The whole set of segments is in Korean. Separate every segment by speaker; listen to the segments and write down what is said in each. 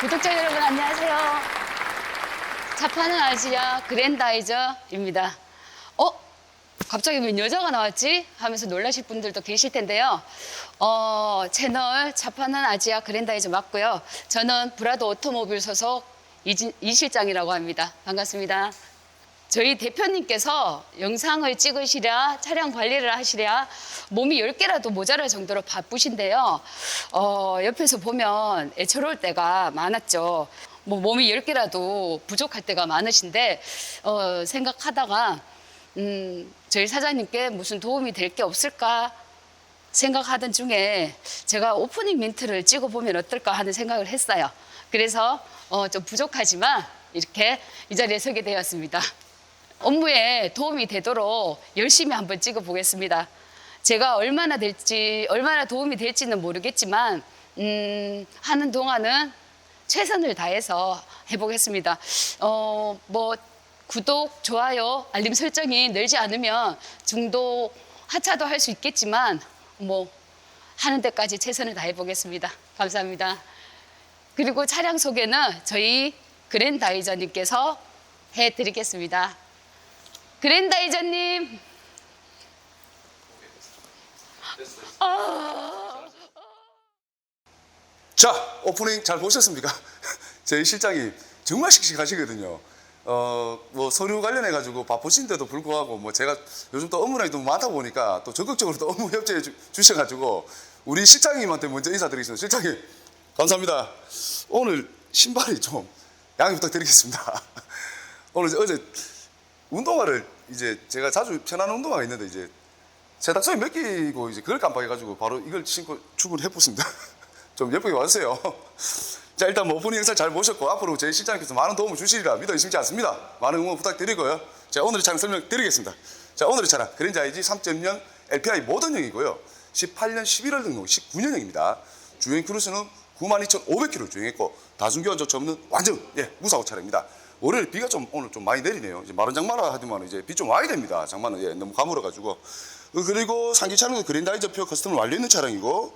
Speaker 1: 구독자 여러분 안녕하세요. 자파는 아시아 그랜다이저입니다. 어? 갑자기 웬 여자가 나왔지? 하면서 놀라실 분들도 계실 텐데요. 어, 채널 자파는 아시아 그랜다이저 맞고요. 저는 브라더 오토모빌 소속 이진, 이 실장이라고 합니다. 반갑습니다. 저희 대표님께서 영상을 찍으시랴 차량 관리를 하시랴 몸이 10개라도 모자랄 정도로 바쁘신데요. 어, 옆에서 보면 애처로울 때가 많았죠. 뭐 몸이 10개라도 부족할 때가 많으신데 어, 생각하다가 음, 저희 사장님께 무슨 도움이 될 게 없을까 생각하던 중에 제가 오프닝 멘트를 찍어보면 어떨까 하는 생각을 했어요. 그래서 어, 좀 부족하지만 이렇게 이 자리에 서게 되었습니다. 업무에 도움이 되도록 열심히 한번 찍어 보겠습니다. 제가 얼마나 될지, 얼마나 도움이 될지는 모르겠지만, 음, 하는 동안은 최선을 다해서 해보겠습니다. 어, 뭐, 구독, 좋아요, 알림 설정이 늘지 않으면 중도 하차도 할 수 있겠지만, 뭐, 하는 데까지 최선을 다해 보겠습니다. 감사합니다. 그리고 차량 소개는 저희 그랜다이저님께서 해 드리겠습니다. 그랜다이저님.
Speaker 2: 자, 오프닝 잘 보셨습니까? 저희 실장이 정말 씩씩하시거든요. 어, 뭐 서류 관련해 가지고 바쁘신데도 불구하고 뭐 제가 요즘 또 업무량이 너무 많다 보니까 또 적극적으로 또 업무 협조해 주, 주셔가지고 우리 실장님한테 먼저 인사드리겠습니다. 실장님, 감사합니다. 오늘 신발이 좀 양해 부탁드리겠습니다. 오늘 어제 운동화를 이제 제가 자주 편한 운동화가 있는데 이제 세탁소에 맡기고 이제 그걸 깜빡해가지고 바로 이걸 신고 출근해 보습니다. 좀 예쁘게 와주세요. 자 일단 뭐 오프닝 영상 잘 보셨고 앞으로 저희 실장님께서 많은 도움을 주시리라 믿어 의심치 않습니다. 많은 응원 부탁드리고요. 자 오늘의 차량 설명드리겠습니다. 자 오늘의 차량 IG 3.0 LPI 모던형이고요. 18년 11월 등록 19년형입니다. 주행 키로수는 92,500km 주행했고 다중교환 조차 없는 완전 예 무사고 차량입니다. 월요일 비가 좀 오늘 좀 많이 내리네요. 이제 마른 장마라 하지만 이제 비 좀 와야 됩니다. 장마는 예 너무 가물어가지고 어, 그리고 상기 차량은 그랜다이저표 커스텀을 완료 있는 차량이고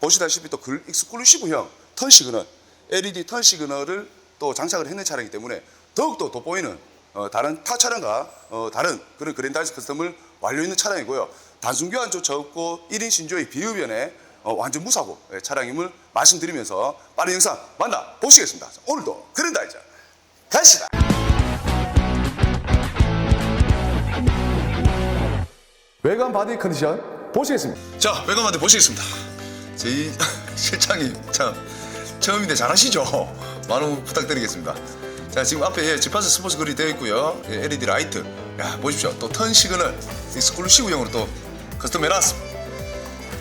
Speaker 2: 보시다시피 또 글 익스클루시브형 턴 시그널 LED 턴 시그널을 또 장착을 했는 차량이기 때문에 더욱더 돋보이는 어, 다른 타 차량과 어, 다른 그런 그랜다이저 커스텀을 완료 있는 차량이고요. 단순 교환조차 없고 1인 신조의 비흡연에 어, 완전 무사고 예, 차량임을 말씀드리면서 빠른 영상 만나 보시겠습니다. 자, 오늘도 그랜다이저 가시다. 외관 바디 컨디션 보시겠습니다. 자, 외관 바디 보시겠습니다. 저희 실장님 참 처음인데 잘하시죠? 많은 부탁드리겠습니다. 자, 지금 앞에 예, 지파스 스포츠 그리 되어 있고요. 예, LED 라이트. 야, 보십시오. 또 턴 시그널 익스클루시브형으로 또 커스텀 해놨습니다.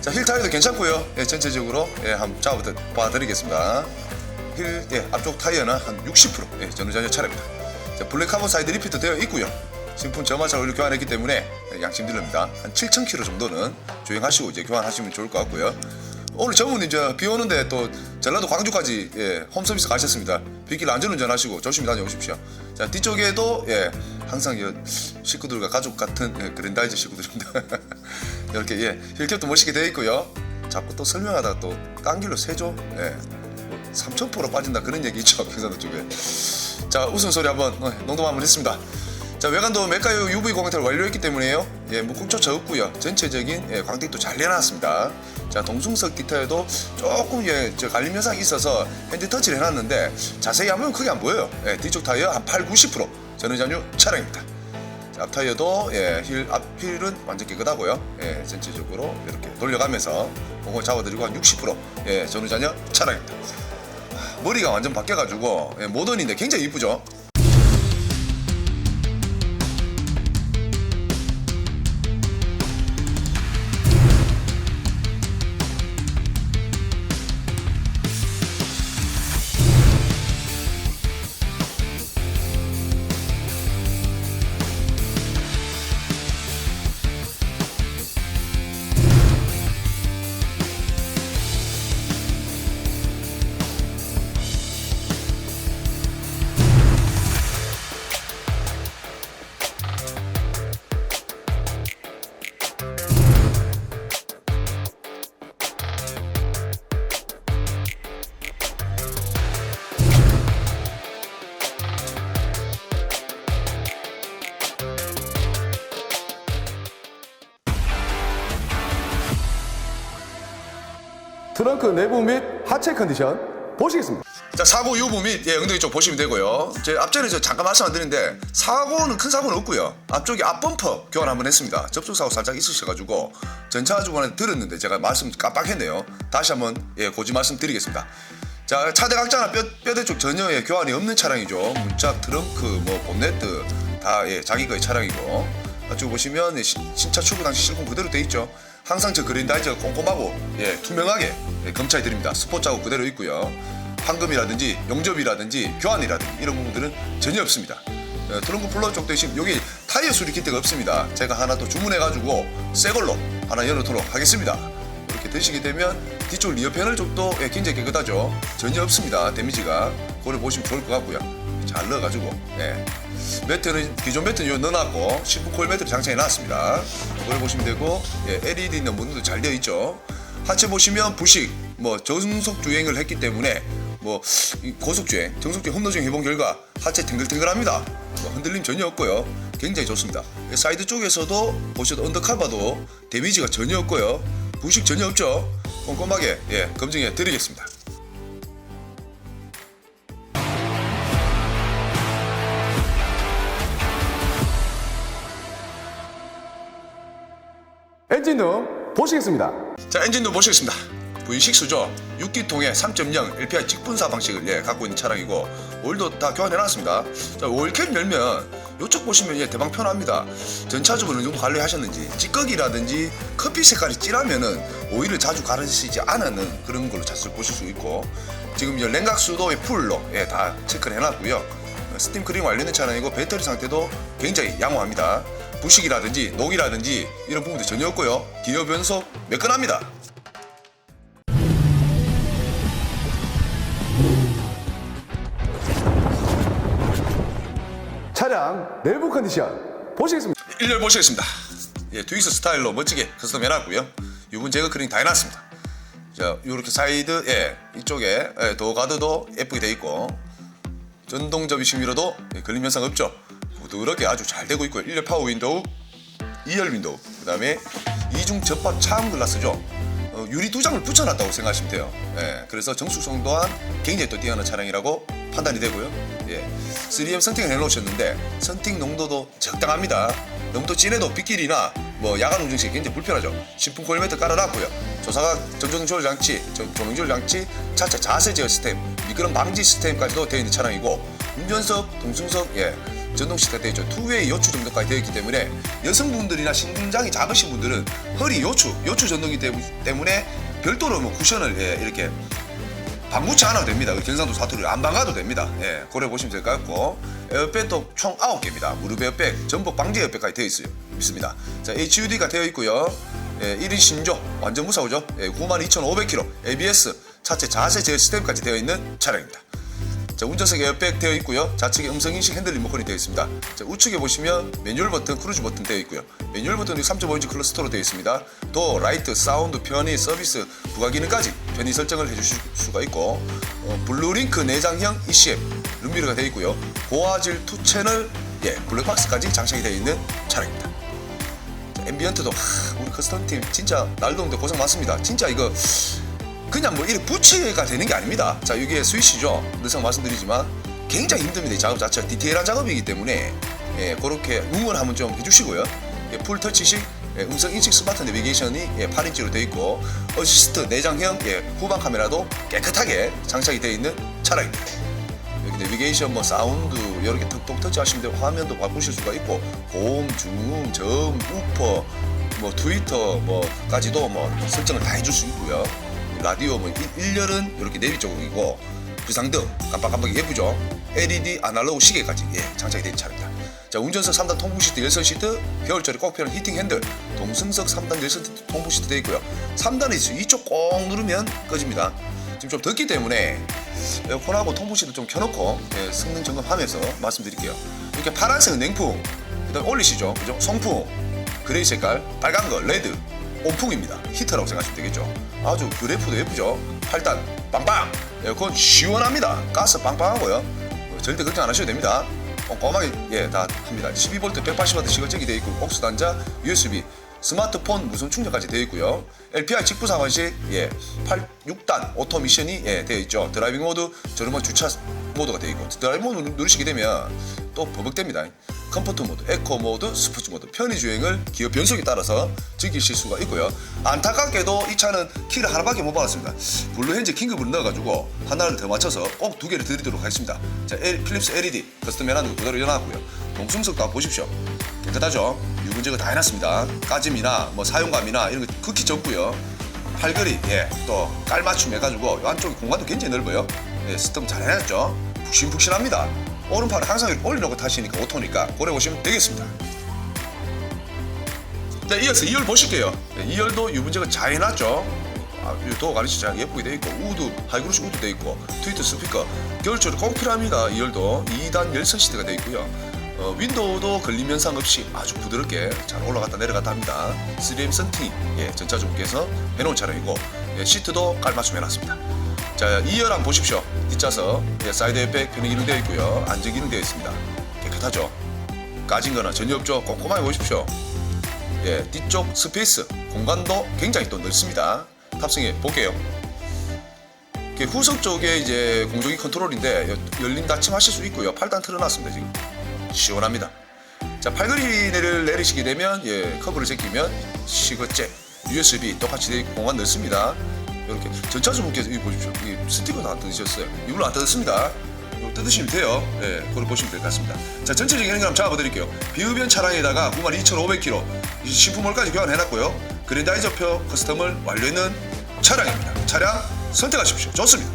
Speaker 2: 자, 힐 타이어도 괜찮고요. 예, 전체적으로 예, 한번 잡아 봐드리겠습니다. 힐, 예, 앞쪽 타이어는 한 60% 예, 전후자녀 차례입니다. 자, 블랙 카본 사이드 리피트 되어 있고요. 신품 저마차 오일 교환했기 때문에 예, 양심드립니다. 한 7,000km 정도는 주행하시고 이제 교환하시면 좋을 것 같고요. 오늘 전문 이제 비 오는데 또 전라도 광주까지 예, 홈서비스 가셨습니다. 빗길 안전운전하시고 조심히 다녀오십시오. 자 뒤쪽에도 예, 항상 여, 식구들과 가족 같은 예, 그랜다이저 식구들입니다. 이렇게 예, 힐캡도 멋있게 되어 있고요. 자꾸 또 설명하다가 또 깡길로 세죠. 예, 뭐 3,000% 빠진다 그런 얘기 있죠 경상도 쪽에. 자 웃음소리 한번 어, 농담 한번 했습니다. 자 외관도 메카유 UV 공학타를 완료했기 때문에요. 예, 무궁초차 없고요. 전체적인 예, 광택도 잘 내놨습니다. 자 동승석 디테일도 조금 예, 저 갈림 현상이 있어서 핸드 터치를 해놨는데 자세히 하면 크게 안 보여요. 예, 뒤쪽 타이어 한 8, 90% 전후전유 차량입니다. 자, 앞 타이어도 예, 힐, 앞 힐은 완전 깨끗하고요. 예, 전체적으로 이렇게 돌려가면서 그거 잡아드리고 한 60% 예, 전후전유 차량입니다. 아, 머리가 완전 바뀌어가지고 예, 모던인데 굉장히 이쁘죠.
Speaker 3: 트렁크 내부 및 하체 컨디션 보시겠습니다.
Speaker 2: 자 사고 유부 및 예, 엉덩이 쪽 보시면 되고요. 제 앞전에 저 잠깐 말씀 안 드렸는데 사고는 큰 사고는 없고요. 앞쪽에 앞 범퍼 교환 한번 했습니다. 접촉 사고 살짝 있으셔가지고 전차 주관에 들었는데 제가 말씀 깜빡했네요. 다시 한번 예 고지 말씀 드리겠습니다. 자 차대 각자나 뼈, 뼈대 쪽 전혀 예, 교환이 없는 차량이죠. 문짝, 트렁크, 뭐 본네트 다 예, 자기 거의 차량이고 앞쪽 보시면 신차 출고 당시 실공 그대로 돼 있죠. 항상 저 그린 다이저가 꼼꼼하고 예, 투명하게 예, 검찰이 드립니다. 스포 자국 그대로 있고요. 황금이라든지 용접이라든지 교환이라든지 이런 부분들은 전혀 없습니다. 어, 트렁크 플러 쪽 대신 여기 타이어 수리 키트가 없습니다. 제가 하나 또 주문해가지고 새 걸로 하나 열어놓도록 하겠습니다. 이렇게 드시게 되면 뒤쪽 리어 패널 쪽도 예, 굉장히 깨끗하죠. 전혀 없습니다. 데미지가 그걸 보시면 좋을 것 같고요. 잘 넣어가지고 예. 매트는 기존 매트는 요 넣어놨고 19 코일 매트를 장착해 놨습니다. 그걸 보시면 되고 예, LED 있는 부분도 잘 되어 있죠. 하체 보시면 부식 뭐 저속 주행을 했기 때문에 뭐이 고속 주행, 정속 주행, 해본 결과 하체 탱글탱글합니다. 뭐 흔들림 전혀 없고요. 굉장히 좋습니다. 예, 사이드 쪽에서도 보셔도 언더카바도 데미지가 전혀 없고요. 부식 전혀 없죠. 꼼꼼하게 예, 검증해 드리겠습니다.
Speaker 3: 엔진룸 보시겠습니다.
Speaker 2: 자 엔진도 보시겠습니다. V6죠. 6기통에 3.0 LPI 직분사 방식을 예, 갖고 있는 차량이고 오일도 다 교환해 놨습니다. 자 오일캡 열면 이쪽 보시면 예, 대방 편합니다. 전차주분 어느 정도 관리하셨는지 찌꺼기라든지 커피 색깔이 진하면은 오일을 자주 갈으시지 않는 그런 걸로 잣을 보실 수 있고 지금 이제 냉각수도 풀로 예, 다 체크를 해놨고요. 어, 스팀 크림 완료된 차량이고 배터리 상태도 굉장히 양호합니다. 부식이라든지 녹이라든지 이런 부분도 전혀 없고요. 기어 변속 매끈합니다.
Speaker 3: 차량 내부 컨디션 보시겠습니다.
Speaker 2: 일렬 보시겠습니다. 예, 트윅스 스타일로 멋지게 커스텀 해놨고요. 유분 제거 크링 다 해놨습니다. 자, 요렇게 사이드, 예, 이쪽에 예, 도어가드도 예쁘게 돼 있고 전동 접이식 미러도 예, 걸림 현상 없죠. 부드럽게 아주 잘 되고 있고요. 일렬 파워 윈도우, 이열 윈도우, 그 다음에 이중 접합 차음 글라스죠. 어, 유리 두 장을 붙여놨다고 생각하시면 돼요. 예, 그래서 정수성 또한 굉장히 또 뛰어난 차량이라고 판단이 되고요. 예, 3M 선팅을 해놓으셨는데 선팅 농도도 적당합니다. 너무 또 진해도 빗길이나 뭐 야간 운전 시 굉장히 불편하죠. 신품 코일매트 깔아놨고요. 조사각 전조등 조절 장치, 조- 조명 조절 장치, 차체 자세 제어 시스템, 미끄럼 방지 시스템까지도 되어 있는 차량이고 운전석, 동승석, 예, 전동 시트가 되어 있죠. 투웨이 요추 정도까지 되어 있기 때문에 여성분들이나 신장이 작으신 분들은 허리 요추, 요추 전동이기 때문- 때문에 별도로 뭐 쿠션을 예, 이렇게 방구치 않아도 됩니다. 그 경상도 사투리 안 방가도 됩니다. 예, 고려 보시면 될 것 같고 에어백도 총 9개입니다. 무릎 에어백, 전복 방지 에어백까지 되어 있어요. 있습니다. 자, HUD가 되어 있고요. 예, 1인 신조, 완전 무사고죠. 예, 92,500km, ABS, 차체 자세 제어 시스템까지 되어 있는 차량입니다. 자, 운전석 에어백 되어 있고요. 좌측에 음성 인식 핸들 리모컨이 되어 있습니다. 자, 우측에 보시면 매뉴얼 버튼, 크루즈 버튼 되어 있고요. 매뉴얼 버튼이 3.5인치 클러스터로 되어 있습니다. 도, 라이트, 사운드, 편의, 서비스, 부가 기능까지 편의 설정을 해주실 수가 있고 어, 블루링크 내장형 ECM 룸미러가 되어 있고요. 고화질 투 채널 예, 블랙박스까지 장착이 되어 있는 차량입니다. 자, 앰비언트도 하, 우리 커스텀 팀 진짜 날동대 고생 많습니다. 진짜 이거 그냥 뭐 이렇게 부치가 되는 게 아닙니다. 자, 이게 스위치죠. 늘상 말씀드리지만 굉장히 힘듭니다. 이 작업 자체가 디테일한 작업이기 때문에 예, 그렇게 응원하면 좀 해주시고요. 예, 풀 터치식 예, 음성 인식 스마트 내비게이션이 예, 8인치로 되어 있고 어시스트 내장형 예, 후방 카메라도 깨끗하게 장착이 되어 있는 차량입니다. 여기 내비게이션 뭐 사운드 이렇게 톡톡 터치하시면 되고 화면도 바꾸실 수가 있고 고음, 중음, 저음, 우퍼 뭐 트위터 뭐까지도 뭐 설정을 다 해줄 수 있고요. 라디오 뭐 일- 일렬은 이렇게 내비 쪽이고 비상등 깜빡깜빡 예쁘죠. LED 아날로그 시계까지 예, 장착이 된 차입니다. 자 운전석 3단 통풍 시트 열선 시트 겨울철에 꼭 필요한 히팅 핸들 동승석 3단 열선 시트 통풍 시트 되어 있고요. 3단에 있어요. 이쪽 꼭 누르면 꺼집니다. 지금 좀 덥기 때문에 에어컨하고 통풍 시트 좀 켜놓고 예, 성능 점검하면서 말씀드릴게요. 이렇게 파란색 냉풍, 그다음 올리시죠, 그죠? 송풍, 그레이 색깔, 빨간 거 레드, 온풍입니다. 히터라고 생각하시면 되겠죠. 아주 그래프도 예쁘죠. 8단 빵빵, 에어컨 시원합니다. 가스 빵빵하고요. 어, 절대 걱정 안 하셔도 됩니다. 꼼꼼하게 예, 다 합니다. 12V 180W 시거적이 되어 있고 옥수 단자, USB 스마트폰 무선 충전까지 되어 있고요. LPI 직부 상환식 예, 8, 6단 오토 미션이 예, 되어 있죠. 드라이빙 모드, 저렴한 주차 모드가 되어 있고 드라이빙 모드 누르시게 되면 또 버벅됩니다. 컴포트 모드, 에코 모드, 스포츠 모드, 편의 주행을 기어 변속에 따라서 즐기실 수가 있고요. 안타깝게도 이 차는 키를 하나밖에 못 받았습니다. 블루 핸즈 긴급으로 넣어가지고 하나를 더 맞춰서 꼭 두 개를 드리도록 하겠습니다. 자, L, 필립스 LED 커스텀 해놨는 거 그대로 열어놨고요. 동승석도 한번 보십시오. 깨끗하죠? 유분제가 다 해놨습니다. 까짐이나 뭐 사용감이나 이런 거 극히 적고요. 팔걸이 예, 또 깔맞춤 해가지고 이 안쪽에 공간도 굉장히 넓어요. 예, 스톰 잘 해놨죠? 푹신푹신합니다. 오른팔을 항상 올려놓고 타시니까 오토니까 고래 보시면 되겠습니다. 자, 이어서 2열 보실게요. 네, 2열도 유분제가 잘 해놨죠. 아, 이 도어 가리시 잘 예쁘게 돼 있고 우드 하이그루시 우드 돼 있고 트위터 스피커 겨울철에 꼭 필요합니다. 2열도 2단 열선 시트가 돼 있고요. 어, 윈도우도 걸림 현상 없이 아주 부드럽게 잘 올라갔다 내려갔다 합니다. 3M 선티 예, 전차주분께서 해놓은 차량이고 예, 시트도 깔맞춤 해놨습니다. 자, 2열 한번 보십시오. 뒷좌석 예, 사이드 에백 편의 기능 되어 있고요. 안전 기능 되어 있습니다. 깨끗하죠. 까진 거나 전혀 없죠. 꼼꼼하게 보십시오. 예, 뒤쪽 스페이스 공간도 굉장히 또 넓습니다. 탑승해 볼게요. 후석 쪽에 이제 공조기 컨트롤인데 여- 열림 닫힘 하실 수 있고요. 8단 틀어놨습니다 지금 시원합니다. 자 팔걸이를 내리시게 되면 예 커브를 제끼면 시거잭 USB 똑같이 공간 넓습니다. 이렇게 전차주분께서 이거 보십시오. 이 스티커도 안 뜯으셨어요. 이걸로 안 뜯었습니다. 이거 뜯으시면 돼요. 예, 그걸 보시면 될 것 같습니다. 자, 전체적인 한번 잡아드릴게요. 비흡연 차량에다가 92,500km 신품몰까지 교환해놨고요. 그랜다이저표 커스텀을 완료했는 차량입니다. 차량 선택하십시오. 좋습니다.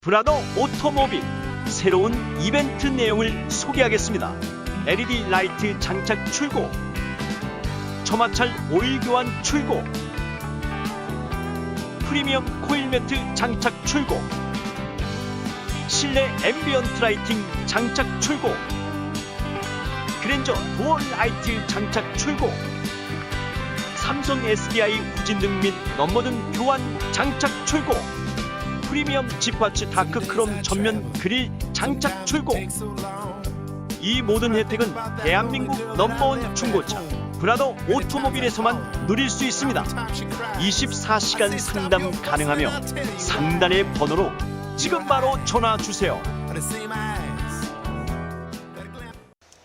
Speaker 4: 브라더 오토모빌 새로운 이벤트 내용을 소개하겠습니다. LED 라이트 장착 출고, 처마찰 오일 교환 출고, 프리미엄 코일 매트 장착 출고, 실내 앰비언트 라이팅 장착 출고, 그랜저 도어 라이트 장착 출고, 삼성 SDI 후진등 및 넘버등 교환 장착 출고, 프리미엄 지파츠 다크 크롬 전면 그릴 장착 출고. 이 모든 혜택은 대한민국 넘버원 중고차 브라더 오토모빌에서만 누릴 수 있습니다 24시간 상담 가능하며 상단의 번호로 지금 바로 전화 주세요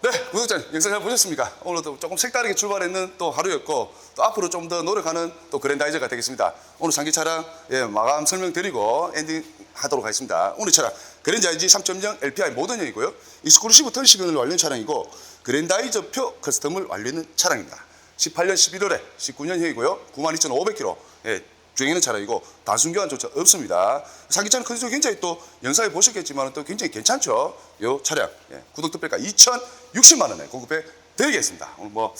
Speaker 3: 네, 구독자님 영상 잘 보셨습니까? 오늘도 조금 색다르게 출발했는 또 하루였고 또 앞으로 좀 더 노력하는 또 그랜다이저가 되겠습니다. 오늘 장기 차량 예, 마감 설명드리고 엔딩 하도록 하겠습니다. 오늘 차량 그랜다이저 3.0 LPI 모던형이고요. 익스크루시브 턴시근을 완료한 차량이고 그랜다이저 표 커스텀을 완료했는 차량입니다. 18년 11월에 19년형이고요. 92,500km 예, 주행하는 차량이고 단순 교환조차 없습니다. 상기차는 컨디션 굉장히 또 영상에 보셨겠지만 또 굉장히 괜찮죠. 이 차량 예, 구독 특별가 2,060만 원에 공급해 드리겠습니다. 오늘 뭐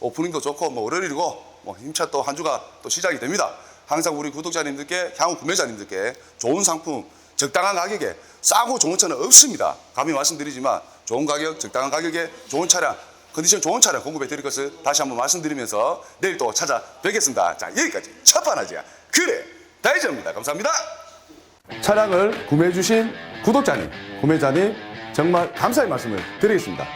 Speaker 3: 오프닝도 좋고 뭐 월요일이고 뭐 힘차 또 한 주가 또 시작이 됩니다. 항상 우리 구독자님들께 향후 구매자님들께 좋은 상품 적당한 가격에 싸고 좋은 차는 없습니다. 감히 말씀드리지만 좋은 가격, 적당한 가격에 좋은 차량 컨디션 좋은 차량 공급해 드릴 것을 다시 한번 말씀드리면서 내일 또 찾아뵙겠습니다. 자, 여기까지 첫판하지야. 그래, 다이저입니다. 감사합니다. 차량을 구매해 주신 구독자님, 구매자님 정말 감사의 말씀을 드리겠습니다.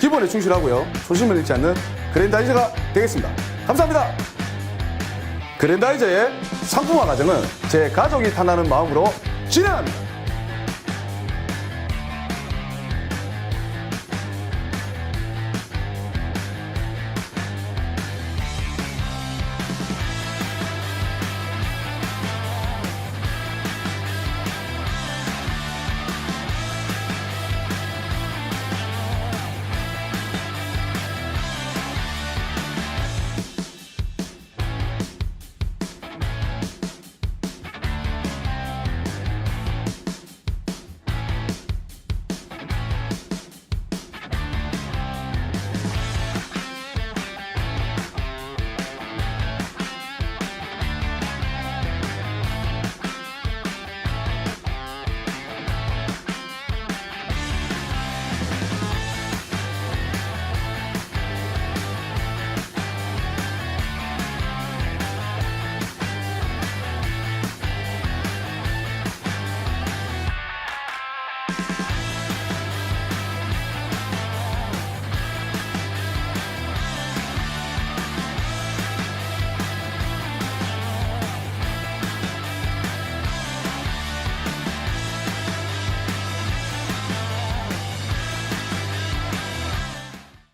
Speaker 3: 기본에 충실하고요. 초심을 잃지 않는 그랜다이저가 되겠습니다. 감사합니다. 그랜다이저의 상품화 과정은 제 가족이 탐나는 마음으로 진행합니다.